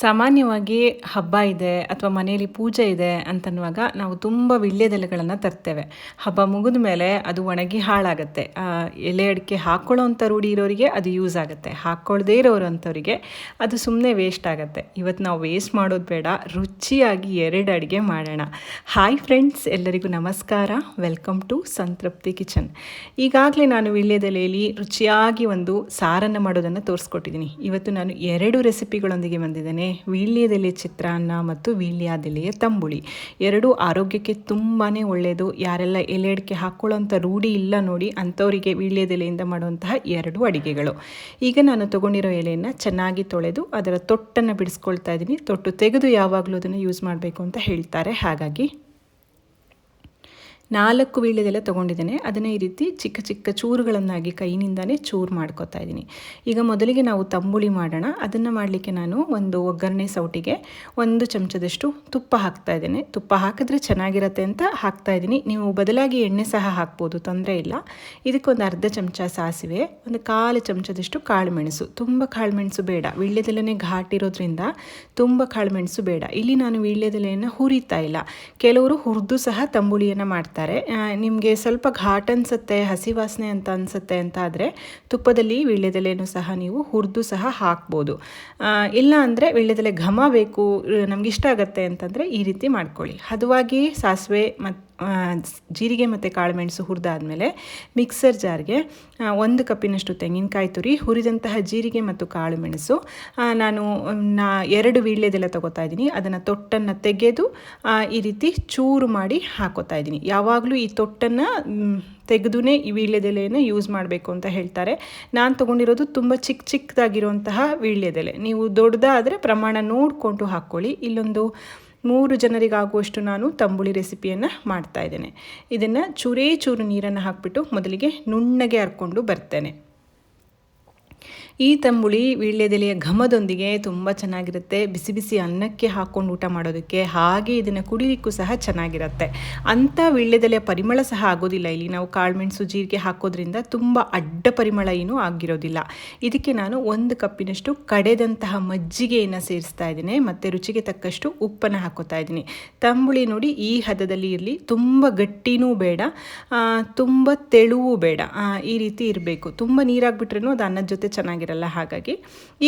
ಸಾಮಾನ್ಯವಾಗಿ ಹಬ್ಬ ಇದೆ ಅಥವಾ ಮನೆಯಲ್ಲಿ ಪೂಜೆ ಇದೆ ಅಂತನ್ನುವಾಗ ನಾವು ತುಂಬ ವಿಳ್ಯದೆಲೆಗಳನ್ನು ತರ್ತೇವೆ. ಹಬ್ಬ ಮುಗಿದ ಮೇಲೆ ಅದು ಒಣಗಿ ಹಾಳಾಗುತ್ತೆ. ಎಲೆ ಅಡಿಕೆ ಹಾಕ್ಕೊಳ್ಳೋವಂಥ ರೂಢಿ ಇರೋರಿಗೆ ಅದು ಯೂಸ್ ಆಗುತ್ತೆ. ಹಾಕ್ಕೊಳ್ಳದೇ ಇರೋರು ಅಂಥವ್ರಿಗೆ ಅದು ಸುಮ್ಮನೆ ವೇಸ್ಟ್ ಆಗುತ್ತೆ. ಇವತ್ತು ನಾವು ವೇಸ್ಟ್ ಮಾಡೋದು ಬೇಡ, ರುಚಿಯಾಗಿ ಎರಡು ಅಡುಗೆ ಮಾಡೋಣ. ಹಾಯ್ ಫ್ರೆಂಡ್ಸ್ ಎಲ್ಲರಿಗೂ ನಮಸ್ಕಾರ. ವೆಲ್ಕಮ್ ಟು ಸಂತೃಪ್ತಿ ಕಿಚನ್ ಈಗಾಗಲೇ ನಾನು ವಿಳ್ಯದೆಲೆಯಲ್ಲಿ ರುಚಿಯಾಗಿ ಒಂದು ಸಾರನ್ನು ಮಾಡೋದನ್ನು ತೋರಿಸ್ಕೊಟ್ಟಿದ್ದೀನಿ. ಇವತ್ತು ನಾನು ಎರಡು ರೆಸಿಪಿಗಳೊಂದಿಗೆ ಬಂದಿದ್ದೇನೆ. ವೀಳ್ಯದೆಲೆ ಚಿತ್ರಾನ್ನ ಮತ್ತು ವೀಳ್ಯದೆಲೆಯ ತಂಬುಳಿ. ಎರಡೂ ಆರೋಗ್ಯಕ್ಕೆ ತುಂಬಾ ಒಳ್ಳೆಯದು ಯಾರೆಲ್ಲ ಎಲೆ ಅಡಿಕೆ ಹಾಕ್ಕೊಳ್ಳೋಂಥ ರೂಢಿ ಇಲ್ಲ ನೋಡಿ ಅಂಥವರಿಗೆ ವೀಳ್ಯದೆಲೆಯಿಂದ ಮಾಡುವಂತಹ ಎರಡು ಅಡಿಗೆಗಳು. ಈಗ ನಾನು ತೊಗೊಂಡಿರೋ ಎಲೆಯನ್ನು ಚೆನ್ನಾಗಿ ತೊಳೆದು ಅದರ ತೊಟ್ಟನ್ನು ಬಿಡಿಸ್ಕೊಳ್ತಾ ಇದ್ದೀನಿ. ತೊಟ್ಟು ತೆಗೆದು ಯಾವಾಗಲೂ ಅದನ್ನು ಯೂಸ್ ಮಾಡಬೇಕು ಅಂತ ಹೇಳ್ತಾರೆ. ಹಾಗಾಗಿ ನಾಲ್ಕು ವೀಳ್ಯದೆಲೆ ತೊಗೊಂಡಿದ್ದೇನೆ. ಅದನ್ನು ಈ ರೀತಿ ಚಿಕ್ಕ ಚಿಕ್ಕ ಚೂರುಗಳನ್ನಾಗಿ ಕೈನಿಂದಾನೇ ಚೂರು ಮಾಡ್ಕೋತಾ ಇದ್ದೀನಿ. ಈಗ ಮೊದಲಿಗೆ ನಾವು ತಂಬುಳಿ ಮಾಡೋಣ. ಅದನ್ನು ಮಾಡಲಿಕ್ಕೆ ನಾನು ಒಂದು ಒಗ್ಗರಣೆ ಸೌಟಿಗೆ ಒಂದು ಚಮಚದಷ್ಟು ತುಪ್ಪ ಹಾಕ್ತಾ ಇದ್ದೇನೆ. ತುಪ್ಪ ಹಾಕಿದ್ರೆ ಚೆನ್ನಾಗಿರತ್ತೆ ಅಂತ ಹಾಕ್ತಾ ಇದ್ದೀನಿ. ನೀವು ಬದಲಾಗಿ ಎಣ್ಣೆ ಸಹ ಹಾಕ್ಬೋದು, ತೊಂದರೆ ಇಲ್ಲ. ಇದಕ್ಕೊಂದು ಅರ್ಧ ಚಮಚ ಸಾಸಿವೆ, ಒಂದು ಕಾಲು ಚಮಚದಷ್ಟು ಕಾಳುಮೆಣಸು. ತುಂಬ ಕಾಳುಮೆಣಸು ಬೇಡ. ವೀಳ್ಯದೆಲೆನೇ ಘಾಟಿರೋದ್ರಿಂದ ತುಂಬ ಕಾಳುಮೆಣಸು ಬೇಡ. ಇಲ್ಲಿ ನಾನು ವೀಳ್ಯದೆಲೆಯನ್ನು ಹುರಿತಾ ಇಲ್ಲ. ಕೆಲವರು ಹುರಿದು ಸಹ ತಂಬುಳಿಯನ್ನು ಮಾಡ್ತಾರೆ. ನಿಮಗೆ ಸ್ವಲ್ಪ ಘಾಟ್ ಅನಿಸುತ್ತೆ, ಹಸಿ ವಾಸನೆ ಅಂತ ಅನಿಸುತ್ತೆ ಅಂತ ಆದರೆ ತುಪ್ಪದಲ್ಲಿ ವೀಳ್ಯದೆಲೆಯನ್ನು ಸಹ ನೀವು ಹುರಿದು ಸಹ ಹಾಕ್ಬೋದು. ಇಲ್ಲ ಅಂದರೆ ವೀಳ್ಯದೆಲೆ ಘಮ ಬೇಕು ನಮಗಿಷ್ಟ ಆಗುತ್ತೆ ಅಂತಂದರೆ ಈ ರೀತಿ ಮಾಡ್ಕೊಳ್ಳಿ. ಹದವಾಗಿ ಸಾಸಿವೆ ಮತ್ತು ಜೀರಿಗೆ ಮತ್ತು ಕಾಳುಮೆಣಸು ಹುರಿದಾದ್ಮೇಲೆ ಮಿಕ್ಸರ್ ಜಾರ್ಗೆ ಒಂದು ಕಪ್ಪಿನಷ್ಟು ತೆಂಗಿನಕಾಯಿ ತುರಿ, ಹುರಿದಂತಹ ಜೀರಿಗೆ ಮತ್ತು ಕಾಳುಮೆಣಸು ನಾನು ನಾ ಎರಡು ವೀಳ್ಯದೆಲ್ಲ ತಗೋತಾ ಇದ್ದೀನಿ. ಅದನ್ನು ತೊಟ್ಟನ್ನು ತೆಗೆದು ಈ ರೀತಿ ಚೂರು ಮಾಡಿ ಹಾಕೋತಾ ಇದ್ದೀನಿ. ಯಾವಾಗಲೂ ಈ ತೊಟ್ಟನ್ನು ತೆಗೆದು ಈ ವೀಳ್ಯದೆಲೆಯನ್ನು ಯೂಸ್ ಮಾಡಬೇಕು ಅಂತ ಹೇಳ್ತಾರೆ. ನಾನು ತೊಗೊಂಡಿರೋದು ತುಂಬ ಚಿಕ್ಕ ಚಿಕ್ಕದಾಗಿರುವಂತಹ ವೀಳ್ಯದೆಲೆ. ನೀವು ದೊಡ್ಡದಾದರೆ ಪ್ರಮಾಣ ನೋಡಿಕೊಂಡು ಹಾಕ್ಕೊಳ್ಳಿ ಇಲ್ಲೊಂದು ಮೂರು ಜನರಿಗಾಗುವಷ್ಟು ನಾನು ತಂಬುಳಿ ರೆಸಿಪಿಯನ್ನು ಮಾಡ್ತಾ ಇದ್ದೇನೆ. ಇದನ್ನು ಚೂರೇ ಚೂರು ನೀರನ್ನು ಹಾಕಿಬಿಟ್ಟು ಮೊದಲಿಗೆ ನುಣ್ಣಗೆ ಹರ್ಕೊಂಡು ಬರ್ತೇನೆ. ಈ ತಂಬುಳಿ ವೀಳ್ಯದೆಲೆಯ ಘಮದೊಂದಿಗೆ ತುಂಬ ಚೆನ್ನಾಗಿರುತ್ತೆ. ಬಿಸಿ ಬಿಸಿ ಅನ್ನಕ್ಕೆ ಹಾಕ್ಕೊಂಡು ಊಟ ಮಾಡೋದಕ್ಕೆ ಹಾಗೆ ಇದನ್ನು ಕುಡಿಲಿಕ್ಕೂ ಸಹ ಚೆನ್ನಾಗಿರುತ್ತೆ. ಅಂಥ ವೀಳ್ಯದೆಲೆಯ ಪರಿಮಳ ಸಹ ಆಗೋದಿಲ್ಲ. ಇಲ್ಲಿ ನಾವು ಕಾಳುಮೆಣಸು, ಜೀರಿಗೆ ಹಾಕೋದ್ರಿಂದ ತುಂಬ ಅಡ್ಡ ಪರಿಮಳ ಏನೂ ಆಗಿರೋದಿಲ್ಲ. ಇದಕ್ಕೆ ನಾನು ಒಂದು ಕಪ್ಪಿನಷ್ಟು ಕಡೆದಂತಹ ಮಜ್ಜಿಗೆಯನ್ನು ಸೇರಿಸ್ತಾ ಇದ್ದೀನಿ. ಮತ್ತು ರುಚಿಗೆ ತಕ್ಕಷ್ಟು ಉಪ್ಪನ್ನು ಹಾಕೋತಾ ಇದ್ದೀನಿ. ತಂಬುಳಿ ನೋಡಿ ಈ ಹದದಲ್ಲಿ ಇರಲಿ. ತುಂಬ ಗಟ್ಟಿನೂ ಬೇಡ. ತುಂಬ ತೆಳುವೂ ಬೇಡ. ಈ ರೀತಿ ಇರಬೇಕು. ತುಂಬ ನೀರಾಗ್ಬಿಟ್ರೂ ಅದು ಅನ್ನದ ಜೊತೆ ಚೆನ್ನಾಗಿರಲ್ಲ ಹಾಗಾಗಿ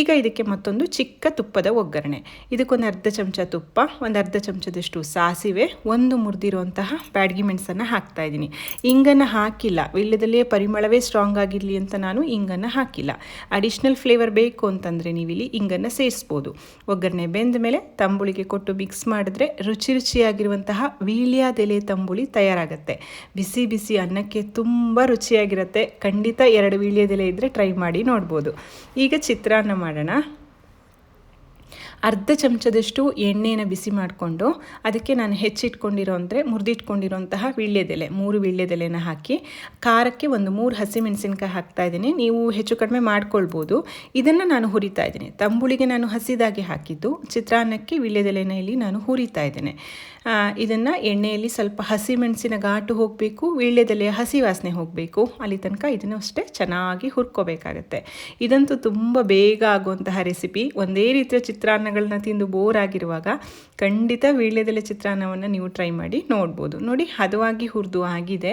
ಈಗ ಇದಕ್ಕೆ ಮತ್ತೊಂದು ಚಿಕ್ಕ ತುಪ್ಪದ ಒಗ್ಗರಣೆ. ಇದಕ್ಕೊಂದು ಅರ್ಧ ಚಮಚ ತುಪ್ಪ, ಒಂದು ಅರ್ಧ ಚಮಚದಷ್ಟು ಸಾಸಿವೆ, ಒಂದು ಮುರಿದಿರುವಂತಹ ಬ್ಯಾಡ್ಗಿ ಮೆಣಸನ್ನು ಹಾಕ್ತಾ ಇದ್ದೀನಿ. ಇಂಗನ್ನು ಹಾಕಿಲ್ಲ. ವೀಳ್ಯದಲ್ಲೇ ಪರಿಮಳವೇ ಸ್ಟ್ರಾಂಗ್ ಆಗಿರಲಿ ಅಂತ ನಾನು ಇಂಗನ್ನು ಹಾಕಿಲ್ಲ. ಅಡಿಷ್ನಲ್ ಫ್ಲೇವರ್ ಬೇಕು ಅಂತಂದರೆ ನೀವಿಲ್ಲಿ ಇಂಗನ್ನು ಸೇರಿಸ್ಬೋದು. ಒಗ್ಗರಣೆ ಬೆಂದ ಮೇಲೆ ತಂಬುಳಿಗೆ ಕೊಟ್ಟು ಮಿಕ್ಸ್ ಮಾಡಿದ್ರೆ ರುಚಿ ರುಚಿಯಾಗಿರುವಂತಹ ವೀಳ್ಯದೆಲೆ ತಂಬುಳಿ ತಯಾರಾಗುತ್ತೆ. ಬಿಸಿ ಬಿಸಿ ಅನ್ನಕ್ಕೆ ತುಂಬ ರುಚಿಯಾಗಿರುತ್ತೆ. ಖಂಡಿತ ಎರಡು ವೀಳ್ಯದೆಲೆ ಇದ್ದರೆ ಟ್ರೈ ಮಾಡಿ ನೋಡ್ಬೋದು. ಈಗ ಚಿತ್ರಾನ್ನ ಮಾಡೋಣ. ಅರ್ಧ ಚಮಚದಷ್ಟು ಎಣ್ಣೆನ ಬಿಸಿ ಮಾಡಿಕೊಂಡು ಅದಕ್ಕೆ ನಾನು ಹೆಚ್ಚಿಟ್ಕೊಂಡಿರೋ ಅಂದರೆ ಮುರಿದಿಟ್ಕೊಂಡಿರೋಂತಹ ವೀಳ್ಯದೆಲೆ, ಮೂರು ವೀಳ್ಯದೆಲೆನ ಹಾಕಿ ಖಾರಕ್ಕೆ ಒಂದು ಮೂರು ಹಸಿಮೆಣಸಿನ್ಕಾಯಿ ಹಾಕ್ತಾ ಇದ್ದೀನಿ. ನೀವು ಹೆಚ್ಚು ಕಡಿಮೆ ಮಾಡ್ಕೊಳ್ಬೋದು. ಇದನ್ನು ನಾನು ಹುರಿತಾ ಇದ್ದೀನಿ. ತಂಬುಳಿಗೆ ನಾನು ಹಸಿದಾಗಿ ಹಾಕಿದ್ದು, ಚಿತ್ರಾನ್ನಕ್ಕೆ ವೀಳ್ಯದೆಲೆನ ಇಲ್ಲಿ ನಾನು ಹುರಿತಾ ಇದ್ದೇನೆ. ಇದನ್ನು ಎಣ್ಣೆಯಲ್ಲಿ ಸ್ವಲ್ಪ ಹಸಿ ಮೆಣಸಿನ ಘಾಟು ಹೋಗಬೇಕು ವೀಳ್ಯದೆಲೆಯ ಹಸಿ ವಾಸನೆ ಹೋಗಬೇಕು. ಅಲ್ಲಿ ತನಕ ಇದನ್ನು ಅಷ್ಟೇ ಚೆನ್ನಾಗಿ ಹುರ್ಕೋಬೇಕಾಗತ್ತೆ. ಇದಂತೂ ತುಂಬ ಬೇಗ ಆಗುವಂತಹ ರೆಸಿಪಿ. ಒಂದೇ ರೀತಿಯ ಚಿತ್ರಾನ್ನಗಳನ್ನ ತಿಂದು ಬೋರ್ ಆಗಿರುವಾಗ ಖಂಡಿತ ವೀಳ್ಯದೆಲೆ ಚಿತ್ರಾನ್ನವನ್ನು ನೀವು ಟ್ರೈ ಮಾಡಿ ನೋಡ್ಬೋದು. ನೋಡಿ, ಹದವಾಗಿ ಹುರಿದು ಆಗಿದೆ.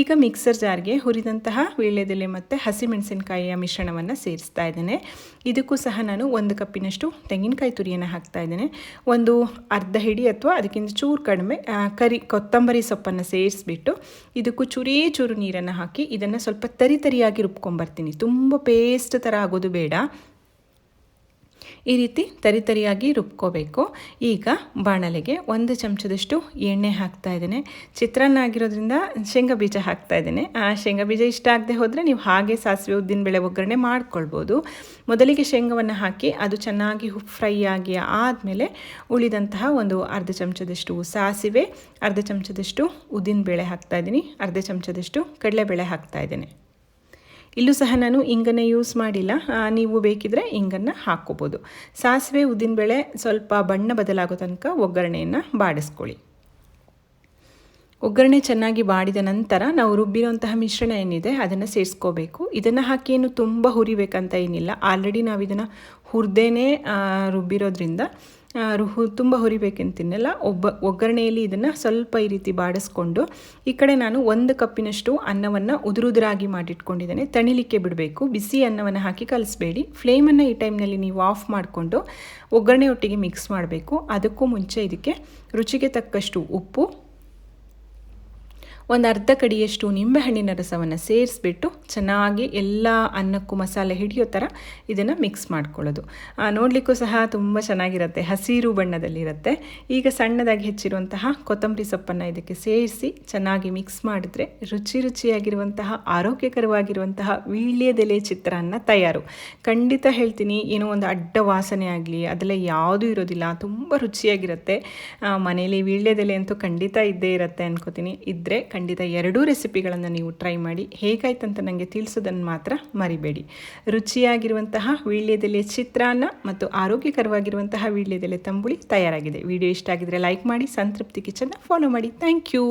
ಈಗ ಮಿಕ್ಸರ್ ಜಾರ್ಗೆ ಹುರಿದಂತಹ ವೀಳ್ಯದೆಲೆ ಮತ್ತು ಹಸಿಮೆಣಸಿನಕಾಯಿಯ ಮಿಶ್ರಣವನ್ನು ಸೇರಿಸ್ತಾ ಇದ್ದೇನೆ. ಇದಕ್ಕೂ ಸಹ ನಾನು ಒಂದು ಕಪ್ಪಿನಷ್ಟು ತೆಂಗಿನಕಾಯಿ ತುರಿಯನ್ನು ಹಾಕ್ತಾ ಇದ್ದೇನೆ. ಒಂದು ಅರ್ಧ ಹಿಡಿ ಅಥವಾ ಅದಕ್ಕಿಂತ ಚೂರು ಕಡಿಮೆ ಕರಿ, ಕೊತ್ತಂಬರಿ ಸೊಪ್ಪನ್ನು ಸೇರಿಸ್ಬಿಟ್ಟು ಇದಕ್ಕೂ ಚೂರೇ ಚೂರು ನೀರನ್ನು ಹಾಕಿ ಇದನ್ನು ಸ್ವಲ್ಪ ತರಿ ತರಿಯಾಗಿ ರುಬ್ಕೊಂಬರ್ತೀನಿ. ತುಂಬ ಪೇಸ್ಟ್ ಥರ ಆಗೋದು ಬೇಡ. ಈ ರೀತಿ ತರಿತರಿಯಾಗಿ ರುಬ್ಕೋಬೇಕು. ಈಗ ಬಾಣಲೆಗೆ ಒಂದು ಚಮಚದಷ್ಟು ಎಣ್ಣೆ ಹಾಕ್ತಾ ಇದ್ದೇನೆ. ಚಿತ್ರಾನ್ನ ಆಗಿರೋದ್ರಿಂದ ಶೇಂಗಾ ಬೀಜ ಹಾಕ್ತಾ ಇದ್ದೇನೆ. ಆ ಶೇಂಗಾ ಬೀಜ ಇಷ್ಟ ಆಗದೆ ಹೋದರೆ ನೀವು ಹಾಗೆ ಸಾಸಿವೆ ಉದ್ದಿನಬೇಳೆ ಒಗ್ಗರಣೆ ಮಾಡ್ಕೊಳ್ಬೋದು. ಮೊದಲಿಗೆ ಶೇಂಗವನ್ನು ಹಾಕಿ ಅದು ಚೆನ್ನಾಗಿ ಫ್ರೈ ಆಗಿ ಆದಮೇಲೆ ಉಳಿದಂತಹ ಒಂದು ಅರ್ಧ ಚಮಚದಷ್ಟು ಸಾಸಿವೆ, ಅರ್ಧ ಚಮಚದಷ್ಟು ಉದ್ದಿನಬೇಳೆ ಹಾಕ್ತಾ ಇದ್ದೀನಿ, ಅರ್ಧ ಚಮಚದಷ್ಟು ಕಡಲೆಬೇಳೆ ಹಾಕ್ತಾ ಇದ್ದೇನೆ. ಇಲ್ಲೂ ಸಹ ನಾನು ಇಂಗನ್ನು ಯೂಸ್ ಮಾಡಿಲ್ಲ. ನೀವು ಬೇಕಿದ್ರೆ ಇಂಗನ್ನು ಹಾಕ್ಕೋಬೋದು ಸಾಸಿವೆ ಉದ್ದಿನಬೇಳೆ ಸ್ವಲ್ಪ ಬಣ್ಣ ಬದಲಾಗೋ ತನಕ ಒಗ್ಗರಣೆಯನ್ನು ಬಾಡಿಸ್ಕೊಳ್ಳಿ. ಒಗ್ಗರಣೆ ಚೆನ್ನಾಗಿ ಬಾಡಿದ ನಂತರ ನಾವು ರುಬ್ಬಿರುವಂತಹ ಮಿಶ್ರಣ ಏನಿದೆ ಅದನ್ನು ಸೇರಿಸ್ಕೋಬೇಕು. ಇದನ್ನು ಹಾಕಿ ಏನು ತುಂಬ ಹುರಿಬೇಕಂತ ಏನಿಲ್ಲ. ಆಲ್ರೆಡಿ ನಾವು ಇದನ್ನು ಹುರಿದೇನೆ ರುಬ್ಬಿರೋದ್ರಿಂದ ರುಹು ತುಂಬ ಹುರಿಬೇಕಂತಿನ್ನಲ್ಲ ಒಬ್ಬ ಒಗ್ಗರಣೆಯಲ್ಲಿ ಇದನ್ನು ಸ್ವಲ್ಪ ಈ ರೀತಿ ಬಾಡಿಸ್ಕೊಂಡು, ಈ ಕಡೆ ನಾನು ಒಂದು ಕಪ್ಪಿನಷ್ಟು ಅನ್ನವನ್ನು ಉದುರುದುರಾಗಿ ಮಾಡಿಟ್ಕೊಂಡಿದ್ದೇನೆ. ತಣಿಲಿಕ್ಕೆ ಬಿಡಬೇಕು. ಬಿಸಿ ಅನ್ನವನ್ನು ಹಾಕಿ ಕಲಿಸ್ಬೇಡಿ. ಫ್ಲೇಮನ್ನು ಈ ಟೈಮ್ನಲ್ಲಿ ನೀವು ಆಫ್ ಮಾಡಿಕೊಂಡು ಒಗ್ಗರಣೆ ಒಟ್ಟಿಗೆ ಮಿಕ್ಸ್ ಮಾಡಬೇಕು. ಅದಕ್ಕೂ ಮುಂಚೆ ಇದಕ್ಕೆ ರುಚಿಗೆ ತಕ್ಕಷ್ಟು ಉಪ್ಪು ಒಂದು ಅರ್ಧ ಕಡಿಯಷ್ಟು ನಿಂಬೆಹಣ್ಣಿನ ರಸವನ್ನು ಸೇರಿಸ್ಬಿಟ್ಟು ಚೆನ್ನಾಗಿ ಎಲ್ಲ ಅನ್ನಕ್ಕೂ ಮಸಾಲೆ ಹಿಡಿಯೋ ಥರ ಇದನ್ನು ಮಿಕ್ಸ್ ಮಾಡ್ಕೊಳ್ಳೋದು. ನೋಡಲಿಕ್ಕೂ ಸಹ ತುಂಬ ಚೆನ್ನಾಗಿರುತ್ತೆ. ಹಸಿರು ಬಣ್ಣದಲ್ಲಿರುತ್ತೆ. ಈಗ ಸಣ್ಣದಾಗಿ ಹೆಚ್ಚಿರುವಂತಹ ಕೊತ್ತಂಬರಿ ಸೊಪ್ಪನ್ನು ಇದಕ್ಕೆ ಸೇರಿಸಿ ಚೆನ್ನಾಗಿ ಮಿಕ್ಸ್ ಮಾಡಿದ್ರೆ ರುಚಿ ರುಚಿಯಾಗಿರುವಂತಹ, ಆರೋಗ್ಯಕರವಾಗಿರುವಂತಹ ವೀಳ್ಯದೆಲೆ ಚಿತ್ರಾನ್ನ ತಯಾರು. ಖಂಡಿತ ಹೇಳ್ತೀನಿ, ಏನೋ ಒಂದು ಅಡ್ಡ ವಾಸನೆ ಆಗಲಿ ಅದೆಲ್ಲ ಯಾವುದೂ ಇರೋದಿಲ್ಲ, ತುಂಬ ರುಚಿಯಾಗಿರುತ್ತೆ. ಮನೇಲಿ ವೀಳ್ಯದೆಲೆ ಅಂತೂ ಖಂಡಿತ ಇದ್ದೇ ಇರುತ್ತೆ ಅನ್ಕೋತೀನಿ. ಇದ್ದರೆ ಖಂಡಿತ ಎರಡೂ ರೆಸಿಪಿಗಳನ್ನು ನೀವು ಟ್ರೈ ಮಾಡಿ ಹೇಗಾಯ್ತಂತ ನನಗೆ ತಿಳಿಸೋದನ್ನು ಮಾತ್ರ ಮರಿಬೇಡಿ. ರುಚಿಯಾಗಿರುವಂತಹ ವೀಳ್ಯದೆಲೆ ಚಿತ್ರಾನ್ನ ಮತ್ತು ಆರೋಗ್ಯಕರವಾಗಿರುವಂತಹ ವೀಳ್ಯದೆಲೆ ತಂಬುಳಿ ತಯಾರಾಗಿದೆ. ವಿಡಿಯೋ ಇಷ್ಟ ಆಗಿದ್ರೆ ಲೈಕ್ ಮಾಡಿ, ಸಂತೃಪ್ತಿ ಕಿಚನ್ನ ಫಾಲೋ ಮಾಡಿ. Thank you